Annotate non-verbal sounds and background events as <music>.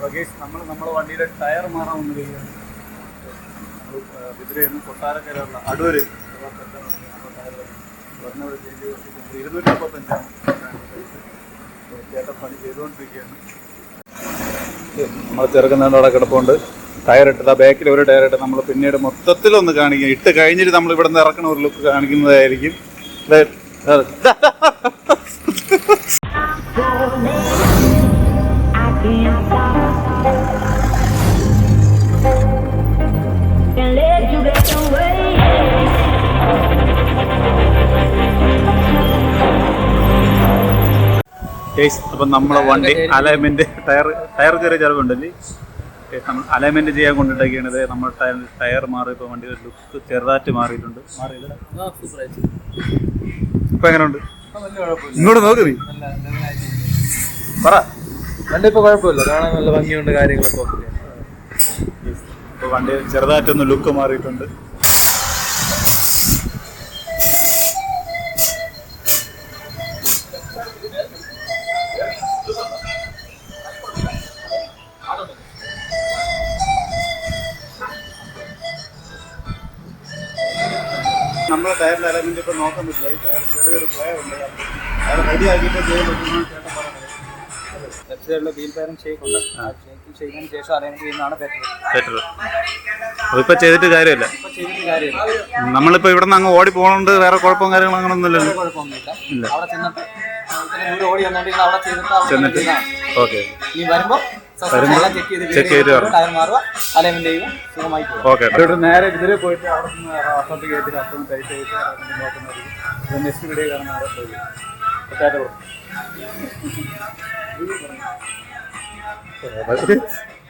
വകേഷ് നമ്മൾ നമ്മുടെ വണ്ടിയുടെ ടയർ മാറാൻ വന്നു കഴിഞ്ഞാൽ നമ്മൾ കൊട്ടാരക്കരയുള്ള അടൂര് ചെയ്തിട്ട് ഇരുന്നൂറ്റി മുപ്പത്തഞ്ചാണ് ചേട്ടൻ പണി ചെയ്തുകൊണ്ടിരിക്കുകയാണ്. നമ്മൾ ചെറുക്കുന്നതിന്റെ അവിടെ കിടപ്പുണ്ട്. ടയർ ഇട്ടത് ആ ബാക്കിൽ ഒരു ടയർ ഇട്ട് നമ്മൾ പിന്നീട് മൊത്തത്തിൽ ഒന്ന് കാണിക്കും. ഇട്ട് കഴിഞ്ഞിട്ട് നമ്മൾ ഇവിടെ നിന്ന് ഇറക്കണ ഒരു ലുക്ക് കാണിക്കുന്നതായിരിക്കും. അപ്പം നമ്മളെ വണ്ടി അലൈൻമെന്റ് ടയർ ടയർ ചെറിയ ചിലവുണ്ടല്ലേ? നമ്മൾ അലൈൻമെന്റ് ചെയ്യാൻ കൊണ്ടിട്ടൊക്കെയാണ് നമ്മൾ ടയർ ടയർ മാറി ഇപ്പോൾ വണ്ടി ലുക്ക് ചെറുതായിട്ട് മാറിയിട്ടുണ്ട്. ഇപ്പൊ എങ്ങനെയുണ്ട്? ഇങ്ങോട്ട് നോക്ക് നീ. പറ. വണ്ടി ഇപ്പൊ കുഴപ്പമില്ല. കാണാൻ നല്ല ഭംഗിയുണ്ട് കാര്യങ്ങളൊക്കെ ഓക്കെ. ഇപ്പൊ വണ്ടി ചെറുതായിട്ടൊന്ന് ലുക്ക് മാറിയിട്ടുണ്ട്. നമ്മളെ ടയറിന്റെ അലൈൻമെന്റ് ഇപ്പൊ നോക്കാൻ പറ്റില്ല ഈ ടയർ ചെറിയൊരു പ്ലേ ഉണ്ട്. അത് റെഡിയാക്കിയിട്ട് ചെയ്യാൻ പറ്റുന്ന ചേട്ടൻ പറഞ്ഞത് ലെഫ്റ്റ് സൈഡിലെ വീൽ പാരന്റ് ഷേക്ക് ഉണ്ട് ഷേക്ക് ചെയ്തതിന് ശേഷം അലൈൻ ചെയ്യുന്നതാണ് ബെറ്റർ. ബെറ്റർ. അതിപ്പോ ചെയ്തിട്ട് കാര്യമില്ല. ഇപ്പൊ ചെയ്തിട്ട് കാര്യമില്ല. നമ്മളിപ്പോ ഇവിടെ നിന്ന് അങ്ങ് ഓടി പോകണോണ്ട് വേറെ കുഴപ്പവും കാര്യങ്ങളും അങ്ങനെ ഒന്നുമില്ലല്ലോ കുഴപ്പമൊന്നുമില്ല. ഇല്ല. അവിടെ ചെന്നിട്ട് ഇത്രയും ദൂരം ഓടി വന്നോണ്ടെങ്കിൽ അവിടെ ചെയ്തിട്ട് അവിടെ ചെന്നിട്ട്. ചെയ്യുന്നതാണ്. ഓക്കെ. ഇനി വരുമ്പോ ചെയ്ത് check ചെയ്ത് വരണം. ടയർ മാറുക അലൈൻമെന്റ് ചെയ്യുക സുഖമായി പോകും. ഓക്കെ. ഇവിടെ നേരെ ഇതിൽ പോയിട്ട് അവിടെ നിന്ന് കയറ്റി അസോട്ട് ടൈറ്റ് ചെയ്ത് നോക്കുന്നത് നെക്സ്റ്റ് വീഡിയോ കാണുന്ന പോയി. Oh, <laughs>